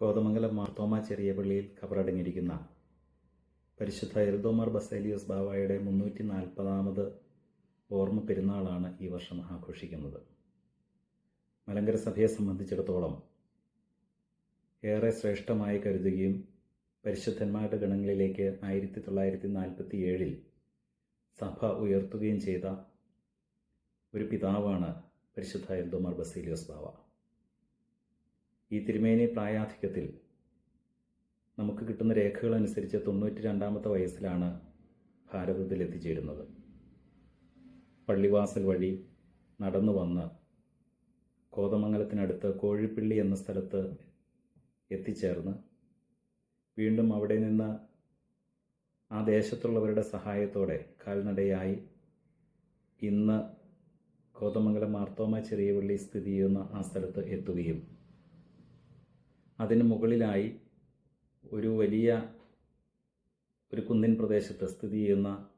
കോതമംഗലം മാർത്തോമ ചെറിയ പള്ളിയിൽ കബറടങ്ങിയിരിക്കുന്ന പരിശുദ്ധ എൽദോമാർ ബസേലിയോസ് ബാവായുടെ മുന്നൂറ്റി നാൽപ്പതാമത് ഓർമ്മ പെരുന്നാളാണ് ഈ വർഷം ആഘോഷിക്കുന്നത്. മലങ്കര സഭയെ സംബന്ധിച്ചിടത്തോളം ഏറെ ശ്രേഷ്ഠമായി കരുതുകയും പരിശുദ്ധന്മാരുടെ ഗണങ്ങളിലേക്ക് ആയിരത്തി തൊള്ളായിരത്തി നാൽപ്പത്തി ഏഴിൽ സഭ ഉയർത്തുകയും ചെയ്ത ഒരു പിതാവാണ് പരിശുദ്ധ എൽദോമാർ ബസേലിയോസ് ബാവ. ഈ തിരുമേനി പ്രായാധിക്യത്തിൽ നമുക്ക് കിട്ടുന്ന രേഖകൾ അനുസരിച്ച് തൊണ്ണൂറ്റി രണ്ടാമത്തെ വയസ്സിലാണ് ഭാരതത്തിൽ എത്തിച്ചേരുന്നത്. പള്ളിവാസൽ വഴി നടന്നു വന്ന് കോതമംഗലത്തിനടുത്ത് കോഴിപ്പിള്ളി എന്ന സ്ഥലത്ത് എത്തിച്ചേർന്ന് വീണ്ടും അവിടെ നിന്ന് ആ ദേശത്തുള്ളവരുടെ സഹായത്തോടെ കാൽനടയായി ഇന്ന് കോതമംഗലം മാർത്തോമ ചെറിയ പള്ളി സ്ഥിതി ചെയ്യുന്ന ആ സ്ഥലത്ത് എത്തുകയും അതിന് മുകളിലായി ഒരു വലിയ ഒരു കുന്നിൻ പ്രദേശത്ത് സ്ഥിതി ചെയ്യുന്ന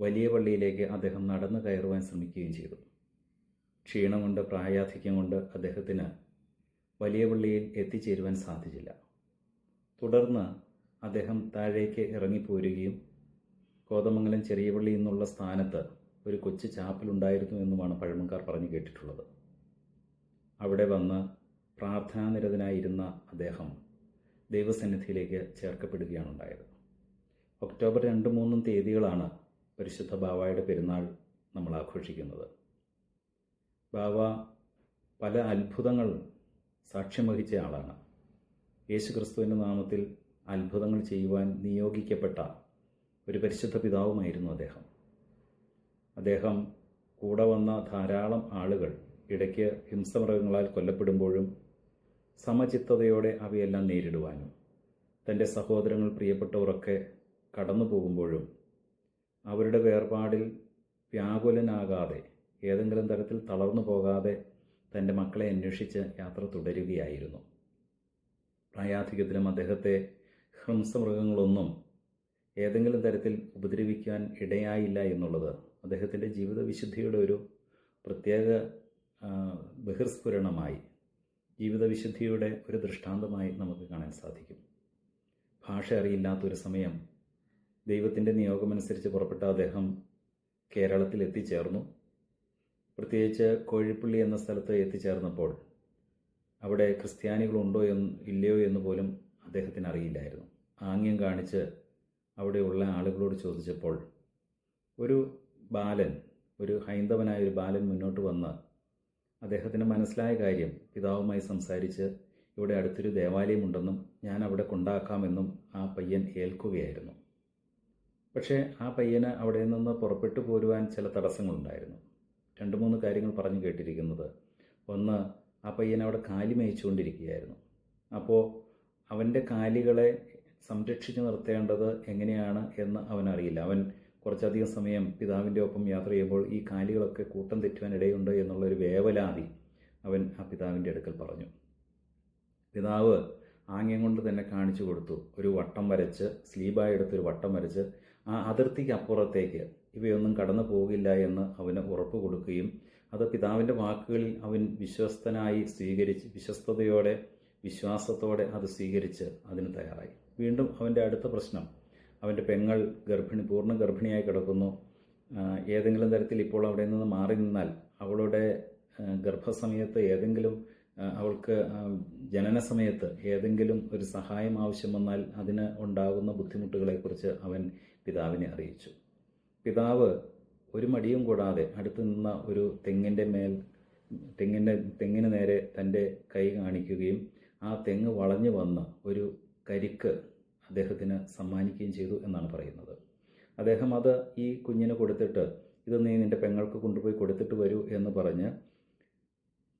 വലിയ പള്ളിയിലേക്ക് അദ്ദേഹം നടന്നു കയറുവാൻ ശ്രമിക്കുകയും ചെയ്തു. ക്ഷീണം കൊണ്ട് പ്രായാധിക്യം കൊണ്ട് അദ്ദേഹത്തിന് വലിയ പള്ളിയിൽ എത്തിച്ചേരുവാൻ സാധിച്ചില്ല. തുടർന്ന് അദ്ദേഹം താഴേക്ക് ഇറങ്ങിപ്പോരുകയും കോതമംഗലം ചെറിയ പള്ളി എന്നുള്ള സ്ഥാനത്ത് ഒരു കൊച്ചു ചാപ്പലുണ്ടായിരുന്നു എന്നുമാണ് പഴമക്കാർ പറഞ്ഞു കേട്ടിട്ടുള്ളത്. അവിടെ വന്ന് പ്രാർത്ഥനാനിരതനായിരുന്ന അദ്ദേഹം ദൈവസന്നിധിയിലേക്ക് ചേർക്കപ്പെടുകയാണ് ഉണ്ടായത്. ഒക്ടോബർ രണ്ട് മൂന്നും തീയതികളാണ് പരിശുദ്ധ ബാവായുടെ പെരുന്നാൾ നമ്മൾ ആഘോഷിക്കുന്നത്. ബാവ പല അത്ഭുതങ്ങൾ സാക്ഷ്യം വഹിച്ച ആളാണ്. യേശു ക്രിസ്തുവിന്റെ നാമത്തിൽ അത്ഭുതങ്ങൾ ചെയ്യുവാൻ നിയോഗിക്കപ്പെട്ട ഒരു പരിശുദ്ധ പിതാവുമായിരുന്നു അദ്ദേഹം. അദ്ദേഹം കൂടെ വന്ന ധാരാളം ആളുകൾ ഇടയ്ക്ക് ഹിംസമൃഗങ്ങളാൽ കൊല്ലപ്പെടുമ്പോഴും സമചിത്തതയോടെ അവയെല്ലാം നേരിടുവാനും. തന്റെ സഹോദരങ്ങൾ പ്രിയപ്പെട്ടവരൊക്കെ കടന്നു പോകുമ്പോഴും അവരുടെ വേർപാടിൽ വ്യാകുലനാകാതെ ഏതെങ്കിലും തരത്തിൽ തളർന്നു പോകാതെ തന്റെ മക്കളെ അന്വേഷിച്ച് യാത്ര തുടരുകയായിരുന്നു. പ്രായാധിക്യത്തിലും അദ്ദേഹത്തെ ഹംസമൃഗങ്ങളൊന്നും ഏതെങ്കിലും തരത്തിൽ ഉപദ്രവിക്കാൻ ഇടയായില്ല എന്നുള്ളത് അദ്ദേഹത്തിന്റെ ജീവിതവിശുദ്ധിയുടെ ഒരു പ്രത്യേക ബഹിർസ്ഫുരണമായി ജീവിത വിശുദ്ധിയുടെ ഒരു ദൃഷ്ടാന്തമായി നമുക്ക് കാണാൻ സാധിക്കും. ഭാഷ അറിയില്ലാത്തൊരു സമയം ദൈവത്തിന്റെ നിയോഗമനുസരിച്ച് പുറപ്പെട്ട അദ്ദേഹം കേരളത്തിൽ എത്തിച്ചേർന്നു. പ്രത്യേകിച്ച് കോഴിപ്പള്ളി എന്ന സ്ഥലത്ത് എത്തിച്ചേർന്നപ്പോൾ അവിടെ ക്രിസ്ത്യാനികളുണ്ടോ എന്ന് ഇല്ലയോ എന്ന് പോലും അദ്ദേഹത്തിന് അറിയില്ലായിരുന്നു. ആംഗ്യം കാണിച്ച് അവിടെയുള്ള ആളുകളോട് ചോദിച്ചപ്പോൾ ഒരു ബാലൻ ഒരു ഹൈന്ദവനായ ഒരു ബാലൻ മുന്നോട്ട് വന്ന് അദ്ദേഹത്തിന് മനസ്സിലായ കാര്യം പിതാവുമായി സംസാരിച്ച് ഇവിടെ അടുത്തൊരു ദേവാലയമുണ്ടെന്നും ഞാൻ അവിടെ കൊണ്ടാക്കാമെന്നും ആ പയ്യൻ ഏൽക്കുകയായിരുന്നു. പക്ഷേ ആ പയ്യന് അവിടെ നിന്ന് പുറപ്പെട്ടു പോരുവാൻ ചില തടസ്സങ്ങളുണ്ടായിരുന്നു. രണ്ട് മൂന്ന് കാര്യങ്ങൾ പറഞ്ഞു കേട്ടിരിക്കുന്നത്. ഒന്ന് ആ പയ്യൻ അവിടെ കാലി മേയിച്ചുകൊണ്ടിരിക്കുകയായിരുന്നു. അപ്പോൾ അവന്റെ കാലികളെ സംരക്ഷിച്ചു നിർത്തേണ്ടത് എങ്ങനെയാണ് എന്ന് അവനറിയില്ല. അവൻ കുറച്ചധികം സമയം പിതാവിന്റെ ഒപ്പം യാത്ര ചെയ്യുമ്പോൾ ഈ കാലികളൊക്കെ കൂട്ടം തെറ്റുവാൻ ഇടയുണ്ട് എന്നുള്ളൊരു വേവലാതി അവൻ ആ പിതാവിന്റെ അടുക്കൽ പറഞ്ഞു. പിതാവ് ആംഗ്യം കൊണ്ട് തന്നെ കാണിച്ചു കൊടുത്തു. ഒരു വട്ടം വരച്ച് സ്ലീബായി എടുത്തൊരു വട്ടം വരച്ച് ആ അതിർത്തിക്ക് അപ്പുറത്തേക്ക് ഇവയൊന്നും കടന്നു പോകില്ല എന്ന് അവന് ഉറപ്പ് കൊടുക്കുകയും അത് പിതാവിന്റെ വാക്കുകളിൽ അവൻ വിശ്വസ്തനായി സ്വീകരിച്ച് വിശ്വസ്തയോടെ വിശ്വാസത്തോടെ അത് സ്വീകരിച്ച് അതിന് തയ്യാറായി. വീണ്ടും അവന്റെ അടുത്ത പ്രശ്നം അവന്റെ പെങ്ങൾ ഗർഭിണി പൂർണ ഗർഭിണിയായി കിടക്കുന്നു. ഏതെങ്കിലും തരത്തിൽ ഇപ്പോൾ അവിടെ നിന്ന് മാറി നിന്നാൽ അവളുടെ ഗർഭസമയത്ത് ഏതെങ്കിലും അവൾക്ക് ജനന സമയത്ത് ഏതെങ്കിലും ഒരു സഹായം ആവശ്യം വന്നാൽ അതിന് ഉണ്ടാകുന്ന ബുദ്ധിമുട്ടുകളെക്കുറിച്ച് അവൻ പിതാവിനെ അറിയിച്ചു. പിതാവ് ഒരു മടിയും കൂടാതെ അടുത്ത് നിന്ന ഒരു തെങ്ങിന്റെ മേൽ തെങ്ങിന്റെ തെങ്ങിന് നേരെ തന്റെ കൈ കാണിക്കുകയും ആ തെങ്ങ് വളഞ്ഞു വന്ന് ഒരു കരിക്ക് അദ്ദേഹത്തിന് സമ്മാനിക്കുകയും ചെയ്തു എന്നാണ് പറയുന്നത്. അദ്ദേഹം അത് ഈ കുഞ്ഞിന് കൊടുത്തിട്ട് ഇത് നീ നിന്റെ പെങ്ങൾക്ക് കൊണ്ടുപോയി കൊടുത്തിട്ട് വരൂ എന്ന് പറഞ്ഞ്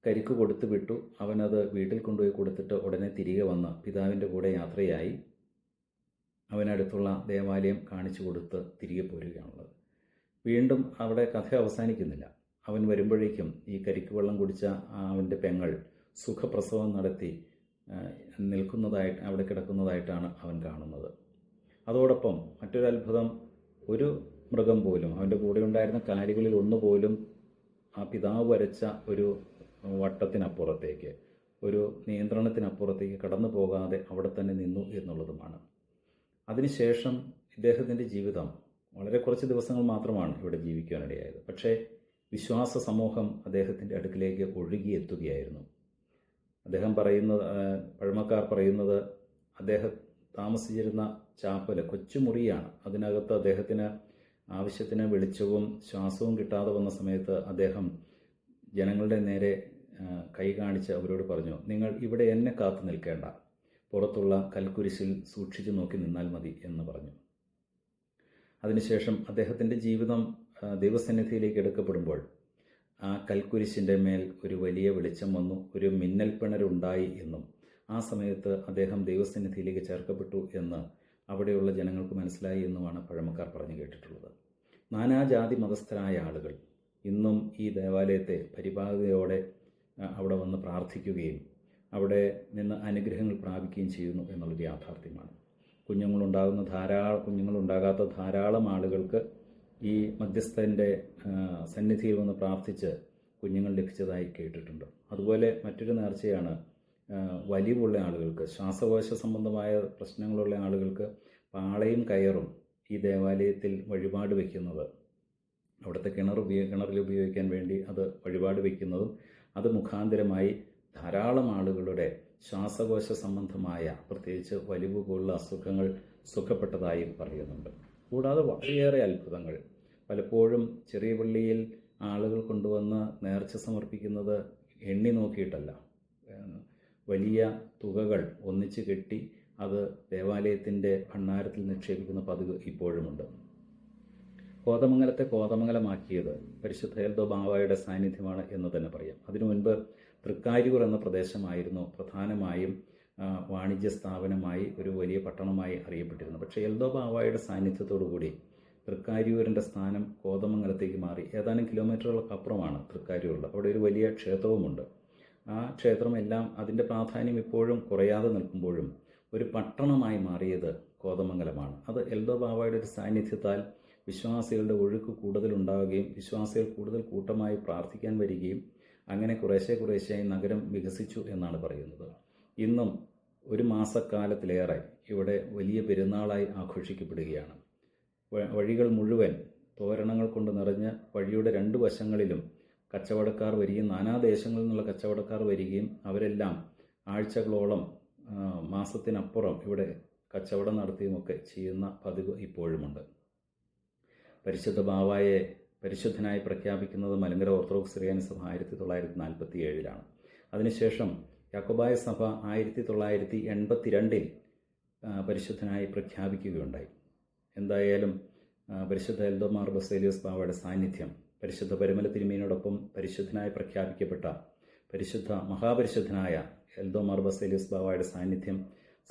കരിക്ക് കൊടുത്തു വിട്ടു. അവനത് വീട്ടിൽ കൊണ്ടുപോയി കൊടുത്തിട്ട് ഉടനെ തിരികെ വന്ന് പിതാവിന്റെ കൂടെ യാത്രയായി. അവനടുത്തുള്ള ദേവാലയം കാണിച്ചു കൊടുത്ത് തിരികെ പോരുകയാണുള്ളത്. വീണ്ടും അവിടെ കഥ അവസാനിക്കുന്നില്ല. അവൻ വരുമ്പോഴേക്കും ഈ കരിക്ക് വെള്ളം കുടിച്ച അവന്റെ പെങ്ങൾ സുഖപ്രസവം നടത്തി നിൽക്കുന്നതായിട്ട് അവിടെ കിടക്കുന്നതായിട്ടാണ് അവൻ കാണുന്നത്. അതോടൊപ്പം മറ്റൊരു അത്ഭുതം ഒരു മൃഗം പോലും അവന്റെ കൂടെ ഉണ്ടായിരുന്ന കാലികളിൽ ഒന്നുപോലും ആ പിതാവ് വരച്ച ഒരു വട്ടത്തിനപ്പുറത്തേക്ക് ഒരു നിയന്ത്രണത്തിനപ്പുറത്തേക്ക് കടന്നു പോകാതെ അവിടെ തന്നെ നിന്നു എന്നുള്ളതുമാണ്. അതിനുശേഷം ഇദ്ദേഹത്തിന്റെ ജീവിതം വളരെ കുറച്ച് ദിവസങ്ങൾ മാത്രമാണ് ഇവിടെ ജീവിക്കാനിടയായത്. പക്ഷേ വിശ്വാസ സമൂഹം അദ്ദേഹത്തിന്റെ അടുക്കിലേക്ക് ഒഴുകിയെത്തുകയായിരുന്നു അദ്ദേഹം പറയുന്നത് പഴമക്കാർ പറയുന്നത് അദ്ദേഹം താമസിച്ചിരുന്ന ചാപ്പൽ കൊച്ചുമുറിയാണ്. അതിനകത്ത് അദ്ദേഹത്തിന് ആവശ്യത്തിന് വെളിച്ചവും ശ്വാസവും കിട്ടാതെ വന്ന സമയത്ത് അദ്ദേഹം ജനങ്ങളുടെ നേരെ കൈ കാണിച്ച് അവരോട് പറഞ്ഞു നിങ്ങൾ ഇവിടെ എന്നെ കാത്തു നിൽക്കേണ്ട. പുറത്തുള്ള കൽക്കുരിശിൽ സൂക്ഷിച്ചു നോക്കി നിന്നാൽ മതി എന്ന് പറഞ്ഞു. അതിനുശേഷം അദ്ദേഹത്തിന്റെ ജീവിതം ദൈവസന്നിധിയിലേക്ക് എടുക്കപ്പെടുമ്പോൾ ആ കൽക്കുരിശിന്റെ മേൽ ഒരു വലിയ വെളിച്ചം വന്നു ഒരു മിന്നൽ പിണരുണ്ടായി എന്നും. ആ സമയത്ത് അദ്ദേഹം ദൈവസന്നിധിയിലേക്ക് ചേർക്കപ്പെട്ടു എന്ന് അവിടെയുള്ള ജനങ്ങൾക്ക് മനസ്സിലായി എന്നുമാണ് പഴമക്കാർ പറഞ്ഞു കേട്ടിട്ടുള്ളത്. നാനാജാതി മതസ്ഥരായ ആളുകൾ ഇന്നും ഈ ദേവാലയത്തെ പരിപാകതയോടെ അവിടെ വന്ന് പ്രാർത്ഥിക്കുകയും അവിടെ നിന്ന് അനുഗ്രഹങ്ങൾ പ്രാപിക്കുകയും ചെയ്യുന്നു എന്നുള്ളൊരു യാഥാർത്ഥ്യമാണ്. കുഞ്ഞുങ്ങളുണ്ടാകുന്ന ധാരാളം കുഞ്ഞുങ്ങളുണ്ടാകാത്ത ധാരാളം ആളുകൾക്ക് ഈ മധ്യസ്ഥന്റെ സന്നിധിയിൽ വന്ന് പ്രാർത്ഥിച്ച് കുഞ്ഞുങ്ങൾ ലഭിച്ചതായി കേട്ടിട്ടുണ്ട്. അതുപോലെ മറ്റൊരു നേർച്ചയാണ് വലിവുള്ള ആളുകൾക്ക് ശ്വാസകോശ സംബന്ധമായ പ്രശ്നങ്ങളുള്ള ആളുകൾക്ക് പാളയും കയറും ഈ ദേവാലയത്തിൽ വഴിപാട് വയ്ക്കുന്നത് അവിടുത്തെ കിണർ ഉപയോഗ കിണറിൽ ഉപയോഗിക്കാൻ വേണ്ടി അത് വഴിപാട് വയ്ക്കുന്നതും അത് മുഖാന്തരമായി ധാരാളം ആളുകളുടെ ശ്വാസകോശ സംബന്ധമായ പ്രത്യേകിച്ച് വലിവ് പോലുള്ള അസുഖങ്ങൾ സുഖപ്പെട്ടതായും പറയുന്നുണ്ട്. കൂടാതെ വളരെയേറെ അത്ഭുതങ്ങൾ പലപ്പോഴും ചെറിയ പള്ളിയിൽ ആളുകൾ കൊണ്ടുവന്ന് നേർച്ച സമർപ്പിക്കുന്നത് എണ്ണി നോക്കിയിട്ടല്ല. വലിയ തുകകൾ ഒന്നിച്ച് കെട്ടി അത് ദേവാലയത്തിന്റെ ഭണ്ണാരത്തിൽ നിക്ഷേപിക്കുന്ന പതിവ് ഇപ്പോഴുമുണ്ട്. കോതമംഗലത്തെ കോതമംഗലമാക്കിയത് പരിശുദ്ധ എൽദോ ബാവയുടെ സാന്നിധ്യമാണ് എന്ന് തന്നെ പറയാം. അതിനു മുൻപ് തൃക്കാരിയൂർ എന്ന പ്രദേശമായിരുന്നു പ്രധാനമായും വാണിജ്യ സ്ഥാപനമായി ഒരു വലിയ പട്ടണമായി അറിയപ്പെട്ടിരുന്നത്. പക്ഷേ എൽദോ ബാവായുടെ സാന്നിധ്യത്തോടുകൂടി തൃക്കാരിയൂരിന്റെ സ്ഥാനം കോതമംഗലത്തേക്ക് മാറി. ഏതാനും കിലോമീറ്ററുകൾക്ക് അപ്പുറമാണ് തൃക്കാര്യൂരിൽ അവിടെ ഒരു വലിയ ക്ഷേത്രവുമുണ്ട്. ആ ക്ഷേത്രമെല്ലാം അതിന്റെ പ്രാധാന്യം ഇപ്പോഴും കുറയാതെ നിൽക്കുമ്പോഴും ഒരു പട്ടണമായി മാറിയത് കോതമംഗലമാണ്. അത് എൽദോ ബാവയുടെ ഒരു സാന്നിധ്യത്താൽ വിശ്വാസികളുടെ ഒഴുക്ക് കൂടുതലുണ്ടാവുകയും വിശ്വാസികൾ കൂടുതൽ കൂട്ടമായി പ്രാർത്ഥിക്കാൻ വരികയും അങ്ങനെ കുറേശ്ശെ കുറേശ്ശെയായി നഗരം വികസിച്ചു എന്നാണ് പറയുന്നത്. ഇന്നും ഒരു മാസക്കാലത്തിലേറെ ഇവിടെ വലിയ പെരുന്നാളായി ആഘോഷിക്കപ്പെടുകയാണ്. വഴികൾ മുഴുവൻ തോരണങ്ങൾ കൊണ്ട് നിറഞ്ഞ വഴിയുടെ രണ്ട് വശങ്ങളിലും കച്ചവടക്കാർ വരികയും നാനാദേശങ്ങളിൽ നിന്നുള്ള കച്ചവടക്കാർ വരികയും അവരെല്ലാം ആഴ്ചകളോളം മാസത്തിനപ്പുറം ഇവിടെ കച്ചവടം നടത്തിയുമൊക്കെ ചെയ്യുന്ന പതിവ് ഇപ്പോഴുമുണ്ട്. പരിശുദ്ധ ബാവായെ പരിശുദ്ധനായി പ്രഖ്യാപിക്കുന്നത് മലങ്കര ഓർത്തഡോക്സ് സിറിയാനി സഭ ആയിരത്തി തൊള്ളായിരത്തി നാൽപ്പത്തി ഏഴിലാണ് അതിനുശേഷം യാക്കോബായ സഭ ആയിരത്തി തൊള്ളായിരത്തി എൺപത്തിരണ്ടിൽ പരിശുദ്ധനായി പ്രഖ്യാപിക്കുകയുണ്ടായി. എന്തായാലും പരിശുദ്ധ എൽദോമാർ ബസേലിയസ് ബാവയുടെ സാന്നിധ്യം പരിശുദ്ധ പരിമല തിരുമേനോടൊപ്പം പരിശുദ്ധനായി പ്രഖ്യാപിക്കപ്പെട്ട പരിശുദ്ധ മഹാപരിശുദ്ധനായ എൽദോമാർ ബസേലിയസ് ബാവയുടെ സാന്നിധ്യം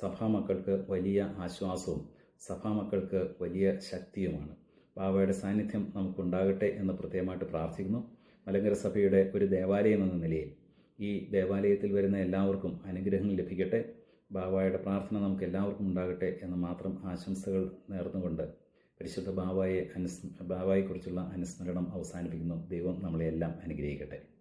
സഭാമക്കൾക്ക് വലിയ ആശ്വാസവും സഭാമക്കൾക്ക് വലിയ ശക്തിയുമാണ്. ബാവയുടെ സാന്നിധ്യം നമുക്കുണ്ടാകട്ടെ എന്ന് പ്രത്യേകമായിട്ട് പ്രാർത്ഥിക്കുന്നു. മലങ്കര സഭയുടെ ഒരു ദേവാലയം എന്ന നിലയിൽ ഈ ദേവാലയത്തിൽ വരുന്ന എല്ലാവർക്കും അനുഗ്രഹങ്ങൾ ലഭിക്കട്ടെ. ബാവായുടെ പ്രാർത്ഥന നമുക്ക് എല്ലാവർക്കും ഉണ്ടാകട്ടെ എന്ന് മാത്രം ആശംസകൾ നേർന്നുകൊണ്ട് പരിശുദ്ധ ബാബായെ അനുസ് ബാബായെക്കുറിച്ചുള്ള അനുസ്മരണം അവസാനിപ്പിക്കുന്നു. ദൈവം നമ്മളെയെല്ലാം അനുഗ്രഹിക്കട്ടെ.